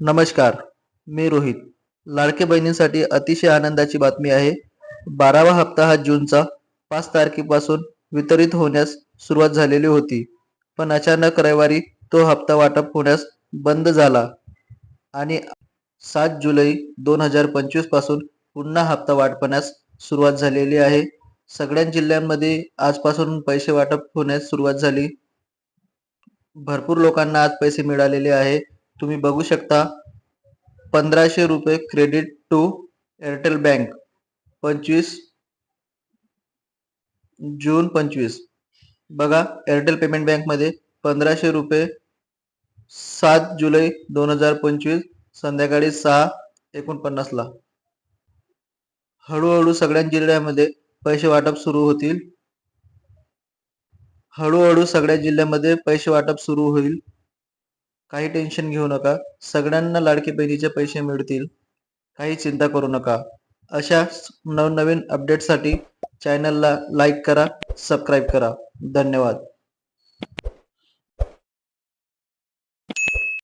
नमस्कार मी रोहित. लाडके बहिणींसाठी अतिशय आनंदाची बातमी आहे. बारावा हप्ता हा जूनचा. पाच तारखेपासून वितरित होण्यास सुरुवात झालेली होती. पण अचानक रविवारी तो हप्ता वाटप होण्यास बंद झाला. आणि सात जुलै दोन हजार पंचवीसपासून पुन्हा हप्ता वाटपण्यास सुरुवात झालेली आहे. सगळ्या जिल्ह्यांमध्ये आजपासून पैसे वाटप होण्यास सुरुवात झाली. भरपूर लोकांना आज पैसे मिळालेले आहे. तुम्ही बघू शकता पंधराशे रुपये क्रेडिट टू एअरटेल बँक पंचवीस जून पंचवीस. बघा एअरटेल पेमेंट बँकमध्ये पंधराशे रुपये सात जुलै दोन हजार पंचवीस संध्याकाळी सहा एकोणपन्नासला. हळूहळू सगळ्या जिल्ह्यामध्ये पैसे वाटप सुरू होतील. हळूहळू सगळ्या जिल्ह्यामध्ये पैसे वाटप सुरू होईल. काही टेन्शन घेऊ नका. सगळ्यांना लाडकी बहिणीचे पैसे मिळतील. काही चिंता करू नका. अशा नवनवीन अपडेटसाठी चॅनलला लाईक करा सबस्क्राईब करा. धन्यवाद.